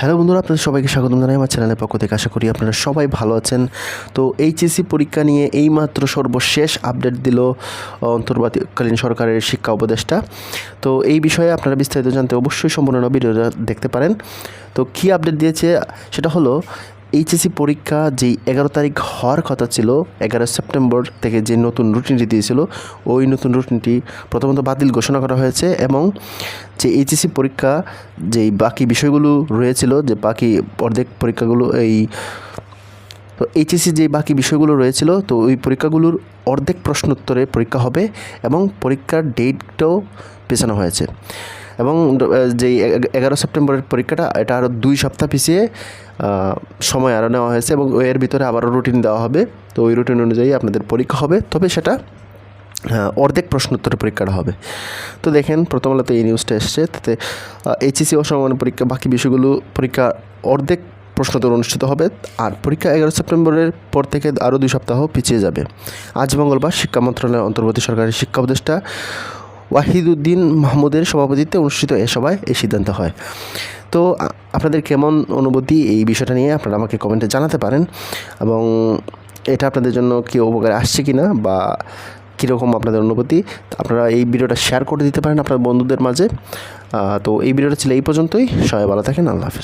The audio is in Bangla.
হ্যালো বন্ধুরা, আপনাদের সবাইকে স্বাগতম জানাই আমার চ্যানেলের পক্ষ থেকে। আশা করি আপনারা সবাই ভালো আছেন। তো এইচএসসি পরীক্ষা নিয়ে এইমাত্র সর্বশেষ আপডেট দিল অন্তর্বর্তীকালীন সরকারের শিক্ষা উপদেষ্টা। তো এই বিষয়ে আপনারা বিস্তারিত জানতে অবশ্যই সম্পূর্ণ ভিডিওটা দেখতে পারেন। তো কী আপডেট দিয়েছে? সেটা হলো এইচএসসি পরীক্ষা যেই এগারো তারিখ হওয়ার কথা ছিল, এগারো সেপ্টেম্বর থেকে যে নতুন রুটিনটি দিয়েছিল, ওই নতুন রুটিনটি প্রথমত বাতিল ঘোষণা করা হয়েছে এবং যে এইচএসসি পরীক্ষা যেই বাকি বিষয়গুলো রয়েছিল, যে বাকি অর্ধেক পরীক্ষাগুলো এই, তো এইচএসসি যে বাকি বিষয়গুলো রয়েছিল, তো ওই পরীক্ষাগুলোর অর্ধেক প্রশ্নোত্তরে পরীক্ষা হবে এবং পরীক্ষার ডেটটাও পেছানো হয়েছে। এবং যেই এগারো সেপ্টেম্বরের পরীক্ষাটা, এটা আরও দুই সপ্তাহ পিছিয়ে সময় আরও নেওয়া হয়েছে এবং এর ভিতরে আবারও রুটিন দেওয়া হবে। তো ওই রুটিন অনুযায়ী আপনাদের পরীক্ষা হবে। তবে সেটা অর্ধেক প্রশ্নোত্তর পরীক্ষাটা হবে। তো দেখেন প্রথম আলোতে এই নিউজটা এসছে। তাতে এইচএসি অসমান পরীক্ষা, বাকি বিষয়গুলো, পরীক্ষা অর্ধেক প্রশ্নোত্তর অনুষ্ঠিত হবে। আর পরীক্ষা এগারো সেপ্টেম্বরের পর থেকে আরও দুই সপ্তাহ পিছিয়ে যাবে। আজ মঙ্গলবার শিক্ষা মন্ত্রণালয়ের অন্তর্বর্তী সরকারের শিক্ষা উপদেষ্টা ওয়াহিদুদ্দিন মাহমুদের সভাপতিত্বে অনুষ্ঠিত এ সভায় এই সিদ্ধান্ত হয়। তো আপনাদের কেমন অনুভূতি এই বিষয়টা নিয়ে আপনারা আমাকে কমেন্টে জানাতে পারেন এবং এটা আপনাদের জন্য কি উপকারে আসছে কি না বা কীরকম আপনাদের অনুভূতি আপনারা এই ভিডিওটা শেয়ার করে দিতে পারেন আপনার বন্ধুদের মাঝে। তো এই ভিডিওটা ছিল এই পর্যন্তই। সবাই ভালো থাকেন। আল্লাহ হাফিজ।